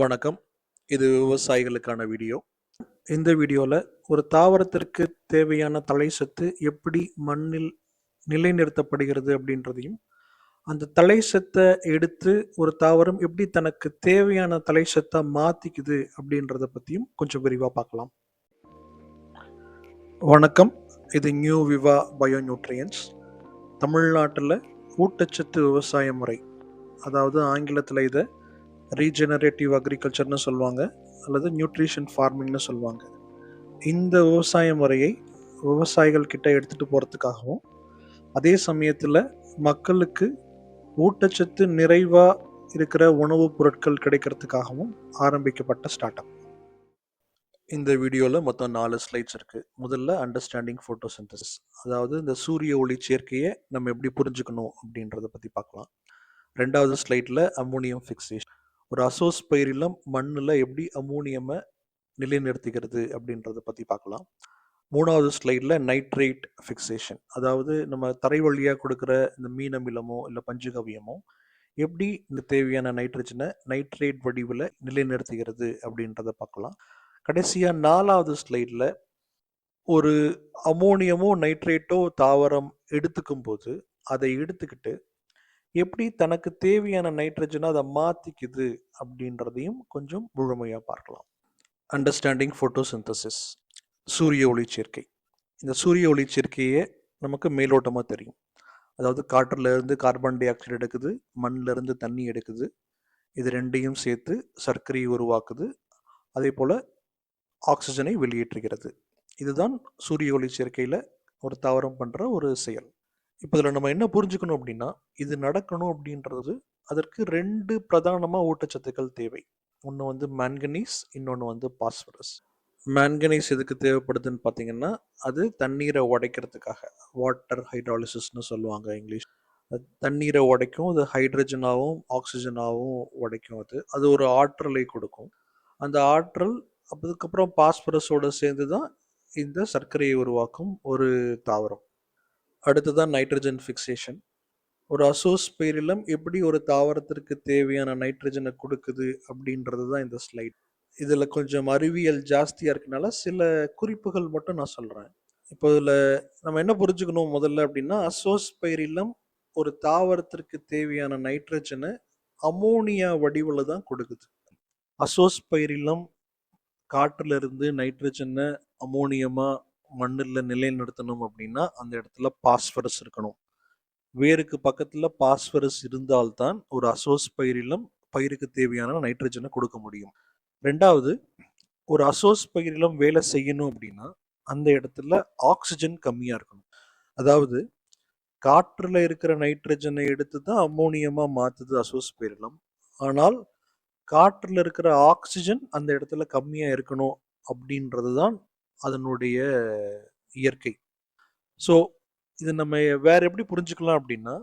வணக்கம். இது விவசாயிகளுக்கான வீடியோ. இந்த வீடியோவில் ஒரு தாவரத்திற்கு தேவையான தலை சத்து எப்படி மண்ணில் நிலைநிறுத்தப்படுகிறது அப்படின்றதையும் அந்த தலை சத்தை எடுத்து ஒரு தாவரம் எப்படி தனக்கு தேவையான தலை சத்தை மாற்றிக்குது அப்படின்றத பற்றியும் கொஞ்சம் விரிவாக பார்க்கலாம். வணக்கம். இது நியூ விவா பயோ நியூட்ரியன்ஸ் தமிழ்நாட்டில் ஊட்டச்சத்து விவசாய முறை அதாவது ஆங்கிலத்தில் இதை ரீஜெனரேட்டிவ் அக்ரிகல்ச்சர்னு சொல்லுவாங்க அல்லது நியூட்ரிஷன் ஃபார்மிங்னு சொல்லுவாங்க. இந்த விவசாய முறையை விவசாயிகள் கிட்ட எடுத்துகிட்டு போகிறதுக்காகவும் அதே சமயத்தில் மக்களுக்கு ஊட்டச்சத்து நிறைவாக இருக்கிற உணவுப் பொருட்கள் கிடைக்கிறதுக்காகவும் ஆரம்பிக்கப்பட்ட ஸ்டார்ட் அப் இந்த வீடியோவில் மொத்தம் நாலு ஸ்லைட்ஸ் இருக்குது முதல்ல அண்டர்ஸ்டாண்டிங் ஃபோட்டோசிந்தசிஸ் அதாவது இந்த சூரிய ஒளி சேர்க்கையை நம்ம எப்படி புரிஞ்சுக்கணும் அப்படின்றத பற்றி பார்க்கலாம். ரெண்டாவது ஸ்லைட்டில் அம்மோனியம் ஃபிக்சேஷன் ஒரு அசோஸ்பைரிலம் மண்ணில் எப்படி அம்மோனியமை நிலைநிறுத்திக்கிறது அப்படின்றத பற்றி பார்க்கலாம். மூணாவது ஸ்லைடில் நைட்ரேட் ஃபிக்சேஷன் அதாவது நம்ம தரை வழியாக கொடுக்குற இந்த மீன் அமிலமோ இல்லை பஞ்சுகவியமோ எப்படி இந்த தேவையான நைட்ரஜனை நைட்ரேட் வடிவில் நிலைநிறுத்துகிறது அப்படின்றத பார்க்கலாம். கடைசியாக நாலாவது ஸ்லைடில் ஒரு அமோனியமோ நைட்ரேட்டோ தாவரம் எடுத்துக்கும் போது அதை எடுத்துக்கிட்டு எப்படி தனக்கு தேவையான நைட்ரஜனை அதை மாற்றிக்குது அப்படின்றதையும் கொஞ்சம் முழுமையாக பார்க்கலாம். அண்டர்ஸ்டாண்டிங் ஃபோட்டோசிந்தசிஸ் சூரிய ஒளி சேர்க்கை. இந்த சூரிய ஒளி சேர்க்கையே நமக்கு மேலோட்டமாக தெரியும். அதாவது காற்றுலேருந்து கார்பன் டை ஆக்சைடு எடுக்குது மண்ணிலேருந்து தண்ணி எடுக்குது. இது ரெண்டையும் சேர்த்து சர்க்கரையை உருவாக்குது. அதே போல் ஆக்சிஜனை வெளியேற்றுகிறது. இதுதான் சூரிய ஒளி சேர்க்கையில் ஒரு தாவரம் பண்ணுற ஒரு செயல். இப்போ இதில் நம்ம என்ன புரிஞ்சுக்கணும் அப்படின்னா இது நடக்கணும் அப்படின்றது அதற்கு ரெண்டு பிரதானமாக ஊட்டச்சத்துக்கள் தேவை. ஒன்று வந்து மேன்கனீஸ் இன்னொன்று வந்து பாஸ்பரஸ் மேன்கனீஸ் எதுக்கு தேவைப்படுதுன்னு பார்த்தீங்கன்னா அது தண்ணீரை உடைக்கிறதுக்காக வாட்டர் ஹைட்ராலிசிஸ்னு சொல்லுவாங்க இங்கிலீஷ். அது தண்ணீரை உடைக்கும் அது ஹைட்ரஜனாகவும் ஆக்சிஜனாகவும் உடைக்கும் அது. அது ஒரு ஆற்றலை கொடுக்கும். அந்த ஆற்றல் அதுக்கப்புறம் பாஸ்பரஸோட சேர்ந்து தான் இந்த சர்க்கரையை உருவாக்கும் ஒரு தாவரம். அடுத்ததான் நைட்ரஜன் ஃபிக்சேஷன் ஒரு அசோஸ்பெரிலம் எப்படி ஒரு தாவரத்திற்கு தேவையான நைட்ரஜனை கொடுக்குது அப்படின்றது தான் இந்த ஸ்லைட் இதில் கொஞ்சம் அறிவியல் ஜாஸ்தியாக இருக்கனால சில குறிப்புகள் மட்டும் நான் சொல்கிறேன் இப்போ இதில் நம்ம என்ன புரிஞ்சுக்கணும் முதல்ல அப்படின்னா அசோஸ்பைரிலம் ஒரு தாவரத்திற்கு தேவையான நைட்ரஜனை அமோனியா வடிவில் தான் கொடுக்குது. அசோஸ்பைரிலம் காற்றுல இருந்து நைட்ரஜனை அமோனியமாக மண்ணில் நிலைநிறுத்தணும் அப்படின்னா அந்த இடத்துல பாஸ்பரஸ் இருக்கணும். வேருக்கு பக்கத்தில் பாஸ்பரஸ் இருந்தால்தான் ஒரு அசோஸ் பயிரிலும் பயிருக்கு தேவையான நைட்ரஜனை கொடுக்க முடியும். ரெண்டாவது ஒரு அசோஸ் பயிரிலும் வேலை செய்யணும் அப்படின்னா அந்த இடத்துல ஆக்சிஜன் கம்மியாக இருக்கணும். அதாவது காற்றில் இருக்கிற நைட்ரஜனை எடுத்து தான் அம்மோனியமாக மாற்றுது அசோஸ் பயிரிலம். ஆனால் காற்றில் இருக்கிற ஆக்சிஜன் அந்த இடத்துல கம்மியாக இருக்கணும் அப்படின்றது தான் அதனுடைய இயற்கை. ஸோ இது நம்ம வேற எப்படி புரிஞ்சுக்கலாம் அப்படின்னா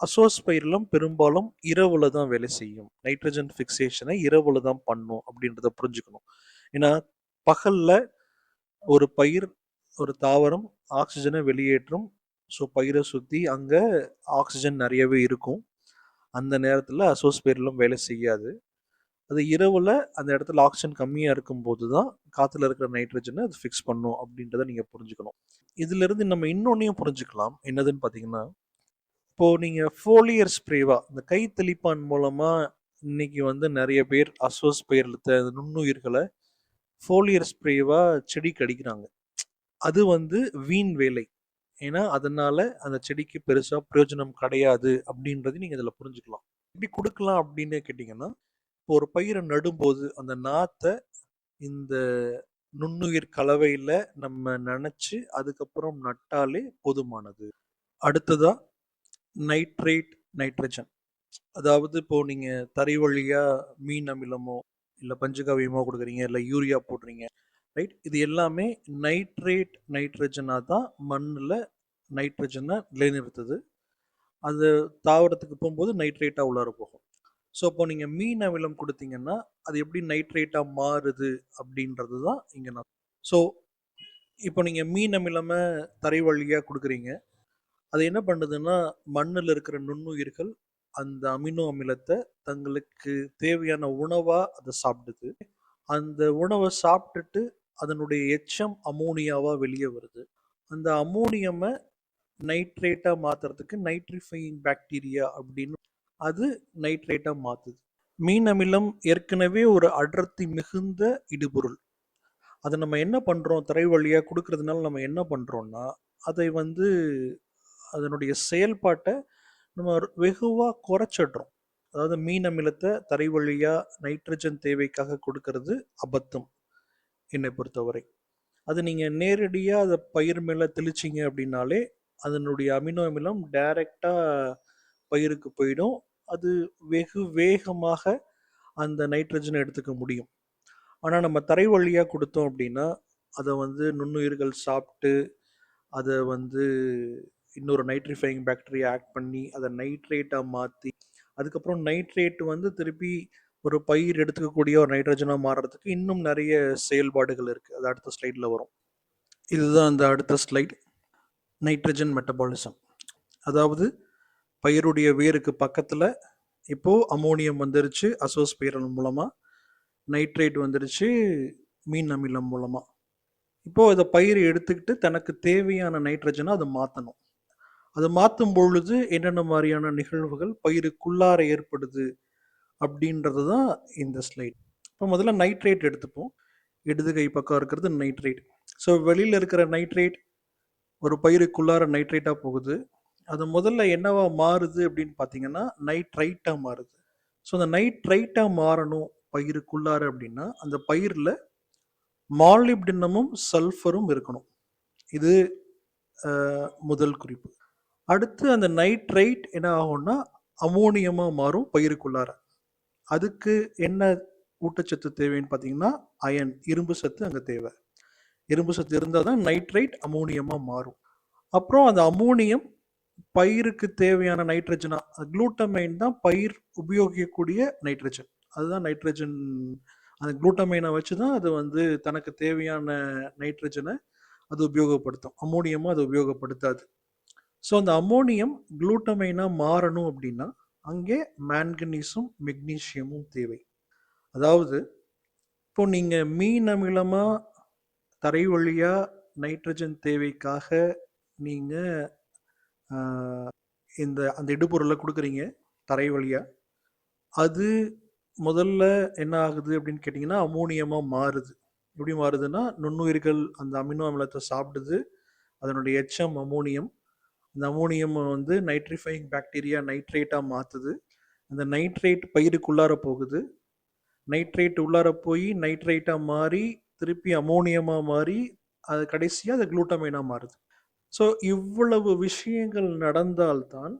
அசோஸ்பைரிலம் பெரும்பாலும் இரவுல தான் வேலை செய்யும். நைட்ரஜன் ஃபிக்சேஷனை இரவுல தான் பண்ணும் அப்படின்றத புரிஞ்சுக்கணும். ஏன்னா பகல்ல ஒரு பயிர் ஒரு தாவரம் ஆக்சிஜனை வெளியேற்றும். ஸோ பயிரை சுற்றி அங்கே ஆக்சிஜன் நிறையவே இருக்கும். அந்த நேரத்தில் அசோஸ்பைரிலம் வேலை செய்யாது. அது இரவில் அந்த இடத்துல ஆக்சிஜன் கம்மியாக இருக்கும்போது தான் காற்றுல இருக்கிற நைட்ரஜனை அது ஃபிக்ஸ் பண்ணும் அப்படின்றத நீங்கள் புரிஞ்சுக்கணும். இதிலிருந்து நம்ம இன்னொன்னையும் புரிஞ்சுக்கலாம். என்னதுன்னு பார்த்தீங்கன்னா இப்போது நீங்கள் ஃபோலியர் ஸ்ப்ரேவா இந்த கை தெளிப்பான் மூலமாக இன்னைக்கு வந்து நிறைய பேர் அஸ்வஸ் பயிர்த்த நுண்ணுயிர்களை ஃபோலியர் ஸ்ப்ரேவா செடிக்கு அடிக்கிறாங்க. அது வந்து வீண் வேலை. ஏன்னா அதனால அந்த செடிக்கு பெருசாக பிரயோஜனம் கிடையாது அப்படின்றது நீங்கள் இதில் புரிஞ்சுக்கலாம். எப்படி கொடுக்கலாம் அப்படின்னு கேட்டிங்கன்னா இப்போ ஒரு பயிரை நடும்போது அந்த நாத்தை இந்த நுண்ணுயிர் கலவையில் நம்ம நினச்சி அதுக்கப்புறம் நட்டாலே போதுமானது. அடுத்ததா நைட்ரேட் நைட்ரஜன். அதாவது இப்போ நீங்கள் தரை வழியாக மீன் அமிலமோ இல்லை பஞ்சகாவியமோ கொடுக்குறீங்க இல்லை யூரியா போடுறீங்க ரைட் இது எல்லாமே நைட்ரேட் நைட்ரஜனாக தான் மண்ணில் நைட்ரஜனை நிலைநிறுத்துது. அது தாவரத்துக்கு போகும்போது நைட்ரேட்டாக உள்ளார போகும். ஸோ இப்போ நீங்கள் மீன் அமிலம் கொடுத்தீங்கன்னா அது எப்படி நைட்ரேட்டாக மாறுது அப்படின்றது தான் இங்கே நான் ஸோ இப்போ நீங்கள் மீன் அமிலமை தரை வழியாக கொடுக்குறீங்க. அது என்ன பண்ணுதுன்னா மண்ணில் இருக்கிற நுண்ணுயிர்கள் அந்த அமினோ அமிலத்தை தங்களுக்கு தேவையான உணவாக அதை சாப்பிடுது. அந்த உணவை சாப்பிட்டுட்டு அதனுடைய எச்சம் அமோனியாவாக வெளியே வருது. அந்த அமோனியமை நைட்ரேட்டாக மாற்றுறதுக்கு நைட்ரிஃபையிங் பாக்டீரியா அப்படின்னு அது நைட்ரேட்டாக மாற்றுது மீன் அமிலம் ஏற்கனவே ஒரு அடர்த்தி மிகுந்த இடுபொருள். அதை நம்ம என்ன பண்ணுறோம் தரை வழியாக கொடுக்கறதுனால நம்ம என்ன பண்ணுறோம்னா அதை வந்து அதனுடைய செயல்பாட்டை நம்ம வெகுவாக குறைச்சிடுறோம். அதாவது மீன் அமிலத்தை தரை வழியாக நைட்ரஜன் தேவைக்காக கொடுக்கறது அபத்தம் என்னை பொறுத்தவரை. அது நீங்கள் நேரடியாக அதை பயிர் மேலே தெளிச்சிங்க அப்படின்னாலே அதனுடைய அமினோ அமிலம் டைரெக்டாக பயிருக்கு போயிடும். அது வெகு வேகமாக அந்த நைட்ரஜனை எடுத்துக்க முடியும். ஆனால் நம்ம தரை வழியா கொடுத்தோம் அப்படின்னா அதை வந்து நுண்ணுயிர்கள் சாப்பிட்டு அதை வந்து இன்னொரு நைட்ரிஃபைங் பாக்டீரியா ஆக்ட் பண்ணி அதை நைட்ரேட்டாக மாற்றி அதுக்கப்புறம் நைட்ரேட் வந்து திருப்பி ஒரு பயிர் எடுத்துக்கக்கூடிய ஒரு நைட்ரஜனாக மாறுறதுக்கு இன்னும் நிறைய செயல்பாடுகள் இருக்குது அது அடுத்த ஸ்லைடில் வரும். இதுதான் அந்த அடுத்த ஸ்லைட் நைட்ரஜன் மெட்டபாலிசம் அதாவது பயிருடைய வேருக்கு பக்கத்தில் இப்போது அமோனியம் வந்துருச்சு அசோஸ்பைரல் மூலமாக நைட்ரேட் வந்துருச்சு மீன் அமிலம் மூலமாக இப்போது இதை பயிர் எடுத்துக்கிட்டு தனக்கு தேவையான நைட்ரஜனை அதை மாற்றணும் அதை மாற்றும் பொழுது என்னென்ன மாதிரியான நிகழ்வுகள் பயிருக்குள்ளார ஏற்படுது அப்படின்றது தான் இந்த ஸ்லைட். இப்போ முதல்ல நைட்ரேட் எடுத்துப்போம். இடது கை பக்கம் இருக்கிறது நைட்ரேட். ஸோ வெளியில் இருக்கிற நைட்ரேட் ஒரு பயிருக்குள்ளார நைட்ரேட்டாக போகுது. அது முதல்ல என்னவா மாறுது அப்படின்னு பார்த்தீங்கன்னா நைட்ரைட்டாக மாறுது. ஸோ அந்த நைட்ரைட்டாக மாறணும் பயிருக்குள்ளார அப்படின்னா அந்த பயிரில் மாலிப்டினமும் சல்ஃபரும் இருக்கணும். இது முதல் குறிப்பு. அடுத்து அந்த நைட்ரைட் என்ன ஆகும்னா அமோனியமாக மாறும் பயிருக்குள்ளார. அதுக்கு என்ன ஊட்டச்சத்து தேவைன்னு பார்த்தீங்கன்னா அயன் இரும்பு சத்து அங்கே தேவை. இரும்பு சத்து இருந்தால் தான் நைட்ரைட் அமோனியமாக மாறும். அப்புறம் அந்த அமோனியம் பயிருக்கு தேவையான நைட்ரஜனா குளூட்டமைன் தான் பயிர் உபயோகிக்கக்கூடிய நைட்ரஜன் அதுதான் நைட்ரஜன் அந்த குளூட்டமைனை வச்சு தான் அது வந்து தனக்கு தேவையான நைட்ரஜனை அது உபயோகப்படுத்தும். அம்மோனியமும் அது உபயோகப்படுத்தாது. ஸோ அந்த அமோனியம் குளூட்டமைனாக மாறணும் அப்படின்னா அங்கே மேங்கனீஸும் மெக்னீஷியமும் தேவை. அதாவது இப்போ நீங்கள் மீன் அமிலமாக தரை வழியாக நைட்ரஜன் தேவைக்காக நீங்கள் இந்த அந்த இடுபொருளை கொடுக்குறீங்க தரை வழியாக அது முதல்ல என்ன ஆகுது அப்படின்னு கேட்டிங்கன்னா அமோனியமாக மாறுது. எப்படி மாறுதுன்னா நுண்ணுயிர்கள் அந்த அமினோ அமிலத்தை சாப்பிடுது. அதனுடைய எச்சம் அமோனியம். அந்த அமோனியம் வந்து நைட்ரிஃபைங் பாக்டீரியா நைட்ரேட்டாக மாற்றுது அந்த நைட்ரேட் பயிருக்குள்ளார போகுது. நைட்ரேட் உள்ளார போய் நைட்ரேட்டாக மாறி திருப்பி அமோனியமாக மாறி அது கடைசியாக அது குளூட்டமைனாக மாறுது. ஸோ இவ்வளவு விஷயங்கள் நடந்தால்தான்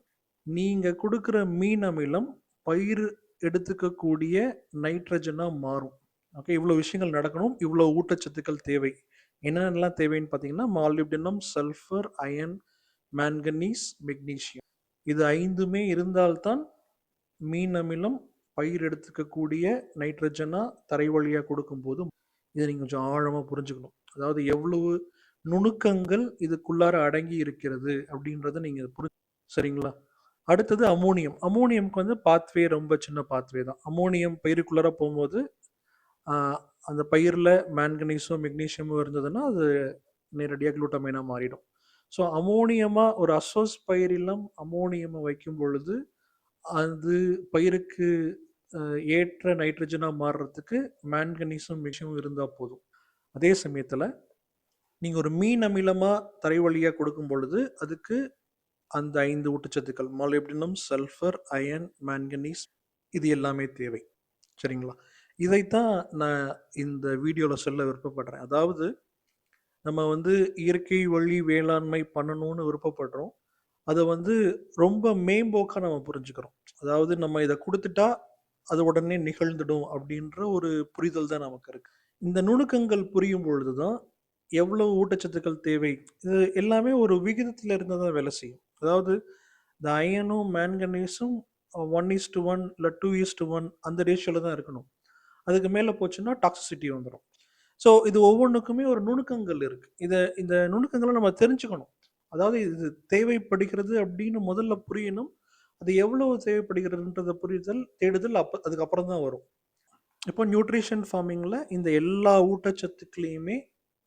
நீங்கள் கொடுக்குற மீன் அமிலம் பயிர் எடுத்துக்கக்கூடிய நைட்ரஜனாக மாறும். ஓகே இவ்வளோ விஷயங்கள் நடக்கணும் இவ்வளோ ஊட்டச்சத்துக்கள் தேவை. என்னென்னலாம் தேவைன்னு பார்த்தீங்கன்னா molybdenum sulphur iron manganese magnesium இது ஐந்துமே இருந்தால்தான் மீன் அமிலம் பயிர் எடுத்துக்கக்கூடிய நைட்ரஜனாக தரை வழியாக கொடுக்கும்போது இதை நீங்கள் கொஞ்சம் ஆழமாக புரிஞ்சுக்கணும். அதாவது எவ்வளவு நுணுக்கங்கள் இதுக்குள்ளார அடங்கி இருக்கிறது அப்படின்றத நீங்கள் புரி சரிங்களா? அடுத்தது அமோனியம். அமோனியம்க்கு வந்து பாத்வே ரொம்ப சின்ன பாத்வே தான். அமோனியம் பயிருக்குள்ளார போகும்போது அந்த பயிரில் மேங்கனீஸும் மெக்னீஷியமும் இருந்ததுன்னா அது நேரடியாக குளூட்டமைனாக மாறிடும். ஸோ அமோனியமாக ஒரு அசோஸ் பயிரிலம் அமோனியமை வைக்கும் பொழுது அது பயிருக்கு ஏற்ற நைட்ரஜனாக மாறுறதுக்கு மேன்கனீஸும் மெக்னீஷியமும் இருந்தால் போதும். அதே சமயத்தில் நீங்கள் ஒரு மீன் அமிலமாக தரை வழியாக கொடுக்கும் பொழுது அதுக்கு அந்த ஐந்து ஊட்டச்சத்துக்கள் மாலிப்டினம் சல்ஃபர் அயன் மேங்கனீஸ் இது எல்லாமே தேவை. சரிங்களா? இதைத்தான் நான் இந்த வீடியோவில் சொல்ல விருப்பப்படுறேன். அதாவது நம்ம வந்து இயற்கை வழி வேளாண்மை பண்ணணும்னு விருப்பப்படுறோம். அதை வந்து ரொம்ப மேம்போக்காக நம்ம புரிஞ்சுக்கிறோம். அதாவது நம்ம இதை கொடுத்துட்டா அது உடனே நிகழ்ந்துடும் அப்படின்ற ஒரு புரிதல் தான் நமக்கு இருக்கு. இந்த நுணுக்கங்கள் புரியும் பொழுது தான் எவ்வளவு ஊட்டச்சத்துக்கள் தேவை? இது எல்லாமே ஒரு விகிதத்தில் இருந்தால் தான் வேலை செய்யும். அதாவது இந்த அயனும் மேங்கனீஸும் ஒன் இஸ் டு ஒன் இல்லை டூ இஸ் டு ஒன் அந்த ரேஷியோவில் தான் இருக்கணும். அதுக்கு மேலே போச்சுன்னா டாக்ஸிசிட்டி வந்துடும் ஸோ இது ஒவ்வொன்றுக்குமே ஒரு நுணுக்கங்கள் இருக்குது இதை இந்த நுணுக்கங்களை நம்ம தெரிஞ்சுக்கணும். அதாவது இது தேவைப்படுகிறது அப்படின்னு முதல்ல புரியணும். அது எவ்வளவு தேவைப்படுகிறதுன்றத புரிதல் தேடுதல் அப்போ அதுக்கப்புறம் தான் வரும். இப்போ நியூட்ரிஷன் ஃபார்மிங்கில் இந்த எல்லா ஊட்டச்சத்துக்களையுமே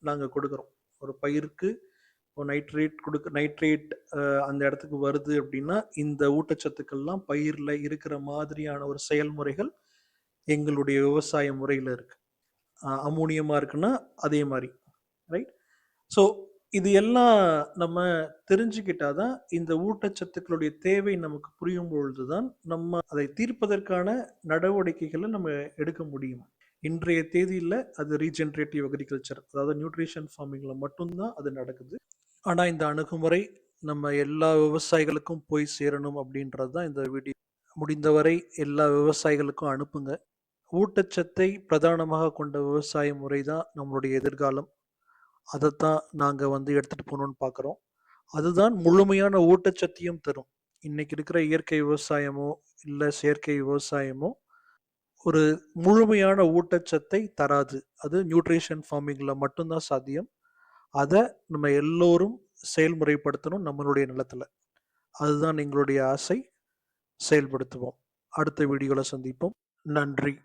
நாங்கள் கொடுக்குறோம். ஒரு பயிருக்கு ஒரு நைட்ரேட் கொடுக்க நைட்ரேட் அந்த இடத்துக்கு வருது அப்படின்னா இந்த ஊட்டச்சத்துக்கள்லாம் பயிரில் இருக்கிற மாதிரியான ஒரு செயல்முறைகள் எங்களுடைய விவசாய முறையில் இருக்கு. அமோனியமாக இருக்குன்னா அதே மாதிரி ரைட் ஸோ இது எல்லாம் நம்ம தெரிஞ்சுக்கிட்டா தான் இந்த ஊட்டச்சத்துக்களுடைய தேவை நமக்கு புரியும் பொழுது தான் நம்ம அதை தீர்ப்பதற்கான நடவடிக்கைகளை நம்ம எடுக்க முடியும். இன்றைய தேதியில் அது ரீஜென்ரேட்டிவ் அக்ரிகல்ச்சர் அதாவது நியூட்ரிஷன் ஃபார்மிங்கில் மட்டும்தான் அது நடக்குது. ஆனால் இந்த அணுகுமுறை நம்ம எல்லா விவசாயிகளுக்கும் போய் சேரணும் அப்படின்றது தான் இந்த வீடியோ முடிந்தவரை எல்லா விவசாயிகளுக்கும் அனுப்புங்க. ஊட்டச்சத்தை பிரதானமாக கொண்ட விவசாய முறை தான் நம்மளுடைய எதிர்காலம். அதைத்தான் நாங்கள் வந்து எடுத்துகிட்டு போகணுன்னு பார்க்குறோம் அதுதான் முழுமையான ஊட்டச்சத்தையும் தரும். இன்னைக்கு இருக்கிற இயற்கை விவசாயமோ இல்லை செயற்கை விவசாயமோ ஒரு முழுமையான ஊட்டச்சத்தை தராது. அது நியூட்ரிஷன் ஃபார்மிங்கில் மட்டும்தான் சாத்தியம். அதை நம்ம எல்லோரும் செயல்முறைப்படுத்தணும் நம்மளுடைய நிலத்தில். அதுதான் எங்களுடைய ஆசை. செயல்படுத்துவோம். அடுத்த வீடியோவில் சந்திப்போம். நன்றி.